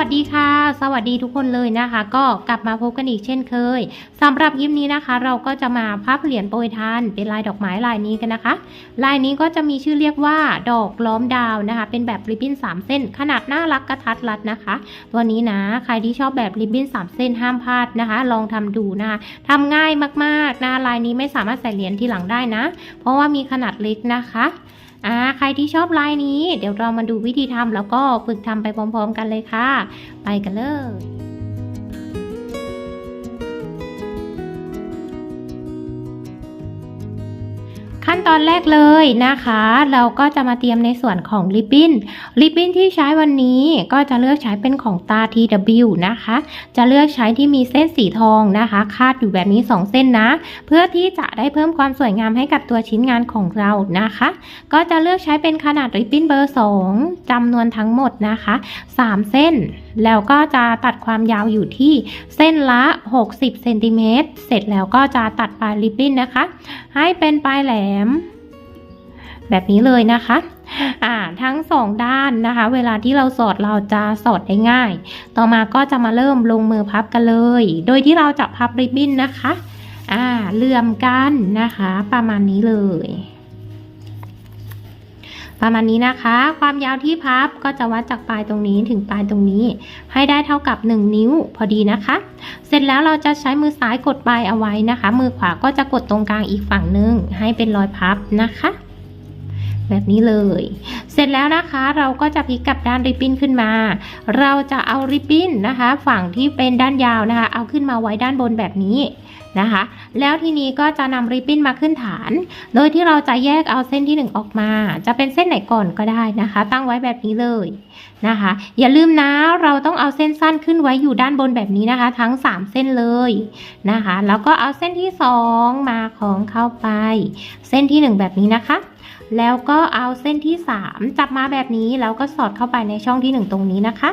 วัสดีค่ะ สวัสดีทุกคนเลยนะคะ ก็กลับมาพบกันอีกเช่นเคยสำหรับยิปนี้นะคะ เราก็จะมาพับเหรียญโปรยทานเป็นลายดอกไม้ลายนี้กันนะคะ ลายนี้ก็จะมีชื่อเรียกว่าดอกล้อมดาวนะคะ เป็นแบบริบบิ้น3 เส้น ขนาดน่ารักกระทัดรัดนะคะ ตัวนี้นะใครที่ชอบแบบริบบิ้น3 เส้นห้ามพลาดนะคะ ลองทำดูนะคะทำง่ายมากๆนะลายนี้ไม่สามารถใส่เหรียญทีหลังได้นะ เพราะว่ามีขนาดเล็กนะคะ อ่าใครที่ชอบลายนี้ เดี๋ยวเรามาดูวิธีทำแล้วก็ฝึกทำไปพร้อม ๆ กันเลยค่ะ ไปกันเลย ขั้นตอนแรกเลยนะคะ เราก็จะมาเตรียมในส่วนของริบบิ้นริบบิ้นที่ใช้วันนี้ก็จะเลือกใช้เป็นของตา TW นะคะ จะเลือกใช้ที่มีเส้นสีทองนะคะ คาดอยู่แบบนี้ 2 เส้นนะ เพื่อที่จะได้เพิ่มความสวยงามให้กับตัวชิ้นงานของเรานะคะ ก็จะเลือกใช้เป็นขนาดริบบิ้นเบอร์ 2จำนวนทั้งหมดนะคะ 3 เส้นแล้วก็จะตัดความยาวอยู่ที่เส้นละ 60เซนติเมตรเสร็จแล้วก็จะตัดปลายริบบิ้นนะคะ ให้เป็นปลายแหลม แบบนี้เลยนะคะอ่าทั้งสองด้านนะคะ เวลาที่เราสอดเราจะสอดได้ง่าย ต่อมาก็จะมาเริ่มลงมือพับกันเลย โดยที่เราจะพับริบบิ้นนะคะอ่าเหลื่อมกันนะคะ ประมาณนี้เลย ประมาณนี้นะคะ ความยาวที่พับก็จะวัดจากปลายตรงนี้ถึงปลายตรงนี้ ให้ได้เท่ากับ 1 นิ้วพอดีนะคะ เสร็จแล้วเราจะใช้มือซ้ายกดปลายเอาไว้นะคะ มือขวาก็จะกดตรงกลางอีกฝั่งหนึ่งให้เป็นรอยพับนะคะ แบบนี้เลย เสร็จแล้วนะคะเราก็จะพลิกกลับด้านริบบิ้นขึ้นมา เราจะเอาริบบิ้นนะคะ ฝั่งที่เป็นด้านยาวนะคะ เอาขึ้นมาไว้ด้านบนแบบนี้นะคะ แล้วทีนี้ก็จะนำริบบิ้นมาขึ้นฐาน โดยที่เราจะแยกเอาเส้นที่ 1 ออกมา จะเป็นเส้นไหนก่อนก็ได้นะคะ ตั้งไว้แบบนี้เลยนะคะ อย่าลืมนะเราต้องเอาเส้นสั้นขึ้นไว้อยู่ด้านบนแบบนี้นะคะ ทั้ง 3 เส้นเลยนะคะ แล้วก็เอาเส้นที่ 2 มาของเข้าไป เส้นที่ 1 แบบนี้นะคะ แล้วก็เอาเส้นที่ 3 จับมาแบบนี้แล้วก็สอดเข้าไปในช่องที่ 1 ตรงนี้นะคะ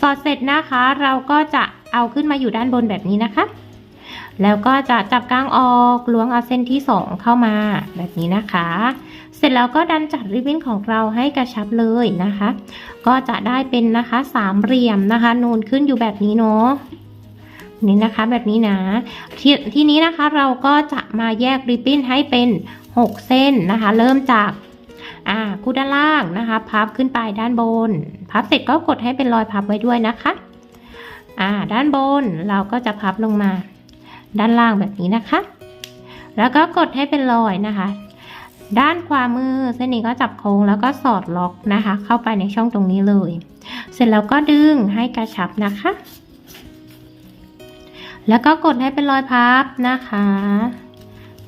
สอดเสร็จนะคะ เราก็จะเอาขึ้นมาอยู่ด้านบนแบบนี้นะคะ แล้วก็จะจับกลางออกล้วงเอาเส้นที่ 2 เข้ามาแบบนี้นะคะ เสร็จแล้วก็ดันจัดริบบิ้นของเราให้กระชับเลยนะคะ ก็จะได้เป็นนะคะสามเหลี่ยมนะคะ นูนขึ้นอยู่แบบนี้เนาะนี่นะคะแบบนี้นะททีนี้นะคะเราก็จะมาแยกริบบิ้นให้เป็น 6 เส้นนะคะ เริ่มจากอ่าคู่ด้านล่างนะคะ พับขึ้นไปด้านบน พับเสร็จก็กดให้เป็นรอยพับไว้ด้วยนะคะอ่าด้านบนเราก็จะพับลงมา ด้านล่างแบบนี้นะคะ แล้วก็กดให้เป็นรอยนะคะ ด้านขวามือเส้นนี้ก็จับโค้งแล้วก็สอดล็อกนะคะ เข้าไปในช่องตรงนี้เลย เสร็จแล้วก็ดึงให้กระชับนะคะ แล้วก็กดให้เป็นรอยพับนะคะ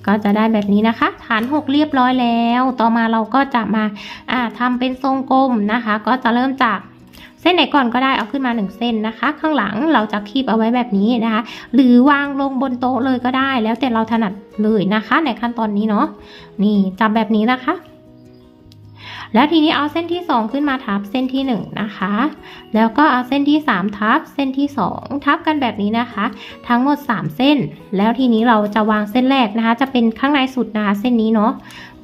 ก็จะได้แบบนี้นะคะ ฐานหกเรียบร้อยแล้ว ต่อมาเราก็จะมาอ่าทำเป็นทรงกลมนะคะ ก็จะเริ่มจากเส้นไหนก่อนก็ได้เอาขึ้นมา 1 เส้นนะคะ ข้างหลังเราจะคีบเอาไว้แบบนี้นะคะ หรือวางลงบนโต๊ะเลยก็ได้ แล้วแต่เราถนัดเลยนะคะ ในขั้นตอนนี้เนาะนี่จับแบบนี้นะคะ แล้วทีนี้เอาเส้นที่ 2 ขึ้นมาทับเส้นที่ 1 นะคะ แล้วก็เอาเส้นที่ 3 ทับเส้นที่ 2 ทับกันแบบนี้นะคะ ทั้งหมด 3 เส้น แล้วทีนี้เราจะวางเส้นแรกนะคะ จะเป็นข้างในสุดนะคะเส้นนี้เนาะ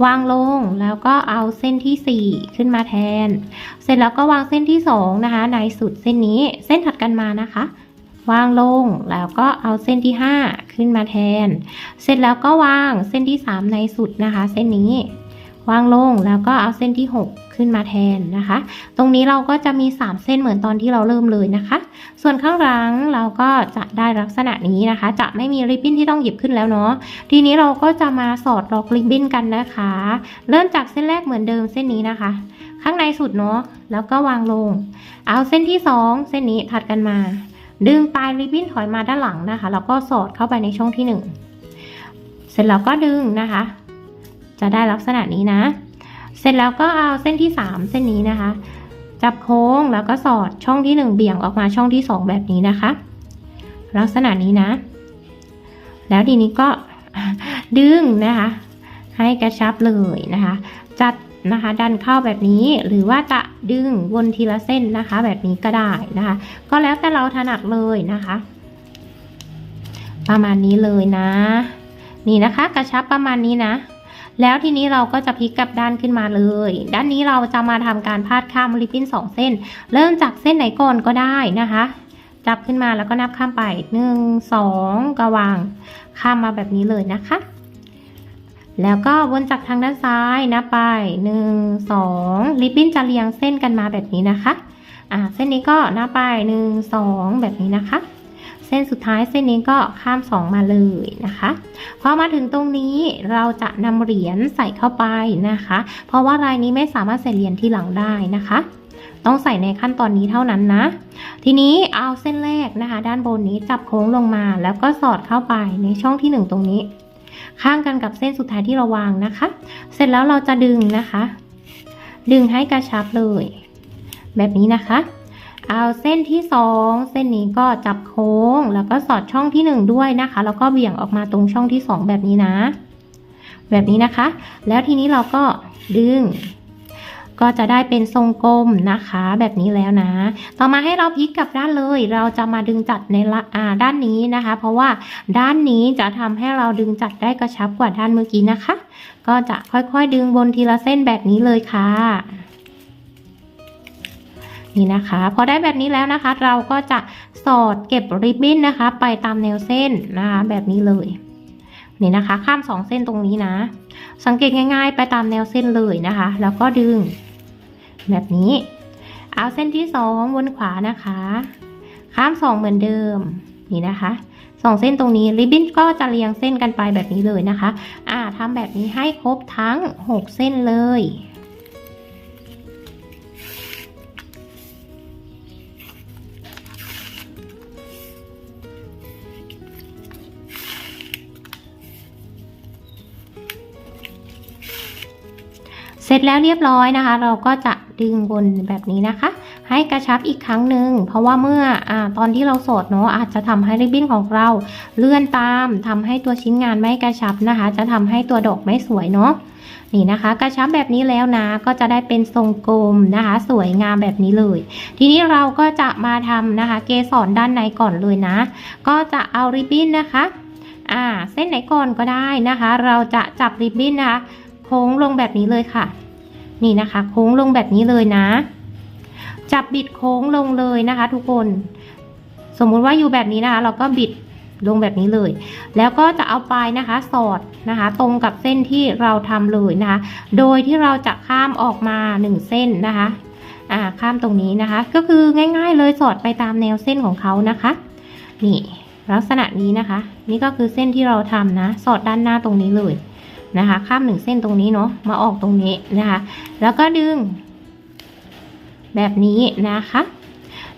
วางลงแล้วก็เอาเส้นที่ 4 ขึ้นมาแทน เสร็จแล้วก็วางเส้นที่ 2 นะคะ ในสุดเส้นนี้เส้นถัดกันมานะคะวางลงแล้วก็เอาเส้นที่ 5 ขึ้นมาแทน เสร็จแล้วก็วางเส้นที่ 3 ในสุดนะคะ เส้นนี้ วางลงแล้วก็เอาเส้นที่ 6 ขึ้นมาแทนนะคะ ตรงนี้เราก็จะมี 3 เส้นเหมือนตอนที่เราเริ่มเลยนะคะ ส่วนข้างหลังเราก็จะได้ลักษณะนี้นะคะ จะไม่มีริบบิ้นที่ต้องหยิบขึ้นแล้วเนาะทีนี้เราก็จะมาสอดล็อกริบบิ้นกันนะคะ เริ่มจากเส้นแรกเหมือนเดิมเส้นนี้นะคะ ข้างในสุดเนาะแล้วก็วางลง เอาเส้นที่ 2 เส้นนี้ถัดกันมา ดึงปลายริบบิ้นถอยมาด้านหลังนะคะแล้วก็สอดเข้าไปในช่องที่ 1 เสร็จแล้วก็ดึงนะคะ จะได้ลักษณะนี้นะ เสร็จแล้วก็เอาเส้นที่ 3 เส้นนี้นะคะ จับโค้งแล้วก็สอดช่องที่ 1 เบี่ยงออกมาช่องที่ 2 แบบนี้นะคะ ลักษณะนี้นะ แล้วทีนี้ก็ดึงนะคะ ให้กระชับเลยนะคะ จัดนะคะดันเข้าแบบนี้หรือว่าจะดึงวนทีละเส้นนะคะ แบบนี้ก็ได้นะคะ ก็แล้วแต่เราถนัดเลยนะคะ ประมาณนี้เลยนะ นี่นะคะกระชับประมาณนี้นะ แล้วทีนี้เราก็จะพลิกกลับด้านขึ้นมาเลย ด้านนี้เราจะมาทำการพาดข้ามริบบิ้นสองเส้น เริ่มจากเส้นไหนก่อนก็ได้นะคะ จับขึ้นมาแล้วก็นับข้ามไปหนึ่งสองกวาง ข้ามมาแบบนี้เลยนะคะ แล้วก็วนจากทางด้านซ้ายนับไปหนึ่งสองริบบิ้นจะเรียงเส้นกันมาแบบนี้นะคะ อ่าเส้นนี้ก็นับไปหนึ่งสองแบบนี้นะคะ เส้นสุดท้ายเส้นนี้ก็ข้ามสองมาเลยนะคะพอมาถึงตรงนี้เราจะนำเหรียญใส่เข้าไปนะคะ เพราะว่ารายนี้ไม่สามารถใส่เหรียญที่หลังได้นะคะ ต้องใส่ในขั้นตอนนี้เท่านั้นนะ ทีนี้เอาเส้นแรกนะคะ ด้านบนนี้จับโค้งลงมา แล้วก็สอดเข้าไปในช่องที่หนึ่งตรงนี้ ข้างกันกับเส้นสุดท้ายที่เราวางนะคะ เสร็จแล้วเราจะดึงนะคะ ดึงให้กระชับเลย แบบนี้นะคะ เอาเส้นที่สองเส้นนี้ก็จับโค้ง แล้วก็สอดช่องที่หนึ่งด้วยนะคะ แล้วก็เบี่ยงออกมาตรงช่องที่สองแบบนี้นะ แบบนี้นะคะ แล้วทีนี้เราก็ดึง ก็จะได้เป็นทรงกลมนะคะ แบบนี้แล้วนะ ต่อมาให้เราพลิกกลับด้านเลย เราจะมาดึงจัดในละอ่าด้านนี้นะคะ เพราะว่าด้านนี้จะทำให้เราดึงจัดได้กระชับกว่าด้านเมื่อกี้นะคะ ก็จะค่อยๆ ดึงบนทีละเส้นแบบนี้เลยค่ะ นี่นะคะ พอได้แบบนี้แล้วนะคะ เราก็จะสอดเก็บริบบิ้นนะคะ ไปตามแนวเส้นนะคะแบบนี้เลยนี่นะคะ ข้ามสองเส้นตรงนี้นะ สังเกตง่ายๆ ไปตามแนวเส้นเลยนะคะ แล้วก็ดึง แบบนี้ เอาเส้นที่สองวนขวานะคะ ข้ามสองเหมือนเดิมนี่นะคะสองเส้นตรงนี้ริบบิ้นก็จะเรียงเส้นกันไปแบบนี้เลยนะคะ อ่าทำแบบนี้ให้ครบทั้ง 6 เส้นเลย เสร็จแล้วเรียบร้อยนะคะ เราก็จะดึงบนแบบนี้นะคะ ให้กระชับอีกครั้งหนึ่งเพราะว่าเมื่ออตอนที่เราสดเนาะอาจจะทำให้ริบบิ้นของเราเลื่อนตามทำให้ตัวชิ้นงานไม่กระชับนะคะ จะทำให้ตัวดอกไม่สวยเนาะนี่นะคะกระชับแบบนี้แล้วนะก็จะได้เป็นทรงกลมนะคะ สวยงามแบบนี้เลย ทีนี้เราก็จะมาทำนะคะ เกสรด้านในก่อนเลยนะ ก็จะเอาริบบิ้นนะคะอ่าเส้นไหนก่อนก็ได้นะคะ เราจะจับริบบิ้นนะคะ โค้งลงแบบนี้เลยค่ะ นี่นะคะ โค้งลงแบบนี้เลยนะ จับบิดโค้งลงเลยนะคะ ทุกคน สมมุติว่าอยู่แบบนี้นะคะ เราก็บิดลงแบบนี้เลย แล้วก็จะเอาปลายนะคะ สอดนะคะ ตรงกับเส้นที่เราทำเลยนะคะ โดยที่เราจะข้ามออกมาหนึ่งเส้นนะคะ อ่า ข้ามตรงนี้นะคะ ก็คือง่าย ๆ เลยสอดไปตามแนวเส้นของเขานะคะ นี่ ลักษณะนี้นะคะ นี่ก็คือเส้นที่เราทำนะ สอดด้านหน้าตรงนี้เลย นะคะ ข้ามหนึ่งเส้นตรงนี้เนาะมาออกตรงนี้นะคะ แล้วก็ดึง แบบนี้นะคะ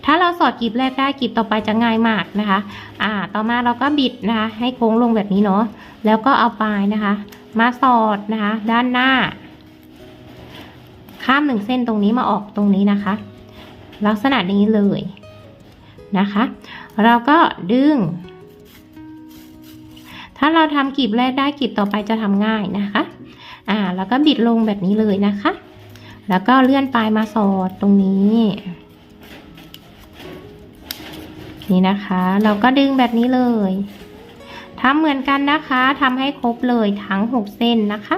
ถ้าเราสอดกลีบแรกได้กลีบต่อไปจะง่ายมากนะคะ อ่า ต่อมาเราก็บิดนะคะ ให้โค้งลงแบบนี้เนาะแล้วก็เอาปลายนะคะ มาสอดนะคะ ด้านหน้า ข้ามหนึ่งเส้นตรงนี้มาออกตรงนี้นะคะ ลักษณะนี้เลยนะคะ เราก็ดึง ถ้าเราทำกลีบแรกได้กลีบต่อไปจะทำง่ายนะคะ อ่า แล้วก็บิดลงแบบนี้เลยนะคะ แล้วก็เลื่อนปลายมาสอดตรงนี้ นี่นะคะ เราก็ดึงแบบนี้เลยทำเหมือนกันนะคะทำให้ครบเลยทั้ง 6 เส้นนะคะ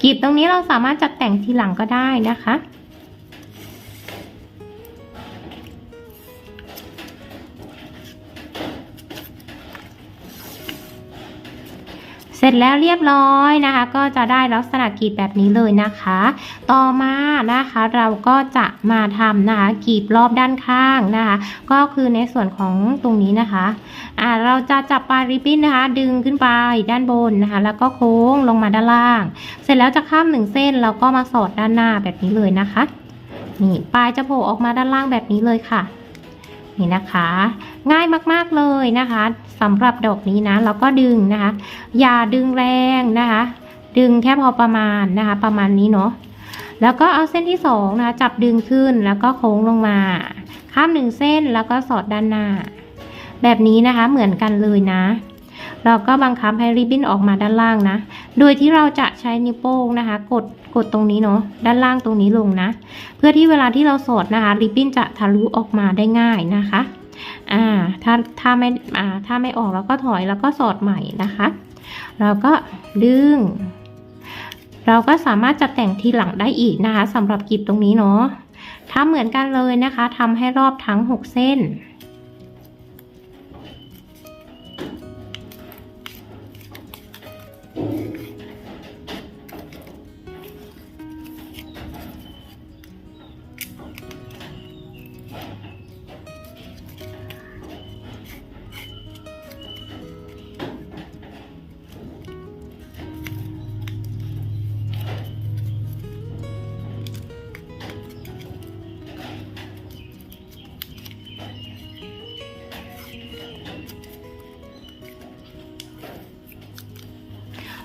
กลีบตรงนี้เราสามารถจัดแต่งทีหลังก็ได้นะคะ สร็จแล้วเรียบร้อยนะคะ ก็จะได้ลักษณะกรีบแบบนี้เลยนะคะ ต่อมานะคะเราก็จะมาทำนะคะกรีบรอบด้านข้างนะคะ ก็คือในส่วนของตรงนี้นะคะอ่าเราจะจับปลายริบบิ้นนะคะ ดึงขึ้นไปด้านบนนะคะ แล้วก็โค้งลงมาด้านล่าง เสร็จแล้วจะข้ามหนึ่งเส้นเราก็มาสอดด้านหน้าแบบนี้เลยนะคะนี่ปลายจะโผล่ออกมาด้านล่างแบบนี้เลยค่ะ นี่นะคะ ง่ายมากๆเลยนะคะสำหรับดอกนี้นะเราก็ดึงนะคะ อย่าดึงแรงนะคะ ดึงแค่พอประมาณนะคะ ประมาณนี้เนาะแล้วก็เอาเส้นที่สองนะคะจับดึงขึ้นแล้วก็โค้งลงมา ข้ามหนึ่งเส้นแล้วก็สอดด้านหน้า แบบนี้นะคะเหมือนกันเลยนะ เราก็บังคับให้ริบบิ้นออกมาด้านล่างนะ โดยที่เราจะใช้นิ้วโป้งนะคะ กดกดตรงนี้เนาะด้านล่างตรงนี้ลงนะ เพื่อที่เวลาที่เราสอดนะคะริบบิ้นจะทะลุออกมาได้ง่ายนะคะอ่าถ้าถ้าไม่อ่าถ้าไม่ออกเราก็ถอยแล้วก็สอดใหม่นะคะ เราก็ดึง เราก็สามารถจะแต่งทีหลังได้อีกนะคะสำหรับกิบตรงนี้เนาะทำเหมือนกันเลยนะคะทำให้รอบทั้ง 6 เส้น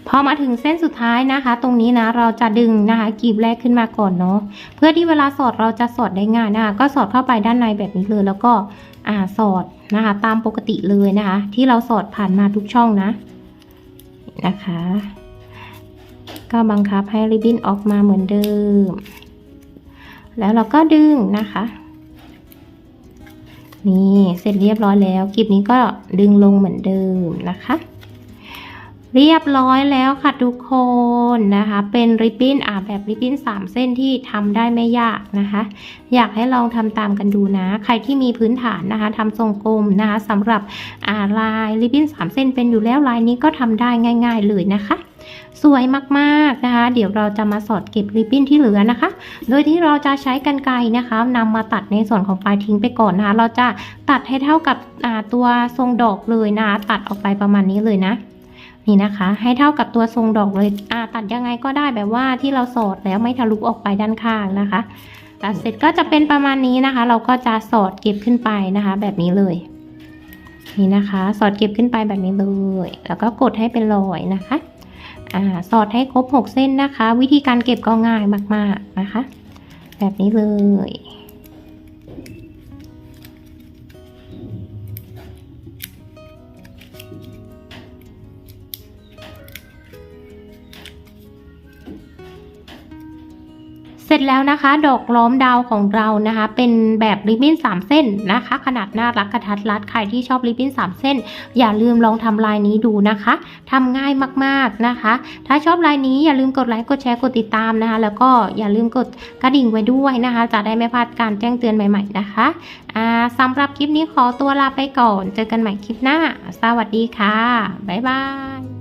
พอมาถึงเส้นสุดท้ายนะคะ ตรงนี้นะเราจะดึงนะคะกลีบแรกขึ้นมาก่อนเนาะเพื่อที่เวลาสอดเราจะสอดได้ง่ายนะคะก็สอดเข้าไปด้านในแบบนี้เลยแล้วก็อ่าสอดนะคะ ตามปกติเลยนะคะ ที่เราสอดผ่านมาทุกช่องนะนะคะ ก็บังคับให้ริบบิ้นออกมาเหมือนเดิม แล้วเราก็ดึงนะคะนี่เสร็จเรียบร้อยแล้วกลีบนี้ก็ดึงลงเหมือนเดิมนะคะ เรียบร้อยแล้วค่ะทุกคนนะคะ เป็นริบบิ้นอ่าแบบริบบิ้น3 เส้นที่ทำได้ไม่ยากนะคะ อยากให้ลองทำตามกันดูนะ ใครที่มีพื้นฐานนะคะทำทรงกลมนะคะสำหรับอ่าลายริบบิ้น3 เส้นเป็นอยู่แล้วลายนี้ก็ทำได้ง่าย ๆ เลยนะคะ สวยมากๆนะคะ เดี๋ยวเราจะมาสอดเก็บริบบิ้นที่เหลือนะคะ โดยที่เราจะใช้กรรไกรนะคะนำมาตัดในส่วนของปลายทิ้งไปก่อนนะคะ เราจะตัดให้เท่ากับตัวทรงดอกเลยนะคะตัดออกไปประมาณนี้เลยนะ นี่นะคะ ให้เท่ากับตัวทรงดอกเลยอ่าตัดยังไงก็ได้แบบว่าที่เราสอดแล้วไม่ทะลุออกไปด้านข้างนะคะ ตัดเสร็จก็จะเป็นประมาณนี้นะคะ เราก็จะสอดเก็บขึ้นไปนะคะ แบบนี้เลย นี่นะคะ สอดเก็บขึ้นไปแบบนี้เลย แล้วก็กดให้เป็นรอยนะคะอ่าสอดให้ครบ 6 เส้นนะคะ วิธีการเก็บก็ง่ายมากๆนะคะ แบบนี้เลย ร็จแล้วนะคะ ดอกล้อมดาวของเรานะคะ เป็นแบบริบบิ้น3 เส้นนะคะ ขนาดน่ารักกระทัดรัดใครที่ชอบริบบิ้น3 เส้น อย่าลืมลองทำลายนี้ดูนะคะทำง่ายมากๆนะคะ ถ้าชอบลายนี้อย่าลืมกดไลค์กดแชร์กดติดตามนะคะ แล้วก็อย่าลืมกดกระดิ่งไว้ด้วยนะคะ จะได้ไม่พลาดการแจ้งเตือนใหม่ ๆนะคะอ่าสำหรับคลิปนี้ขอตัวลาไปก่อน เจอกันใหม่คลิปหน้า สวัสดีค่ะ บ๊ายบาย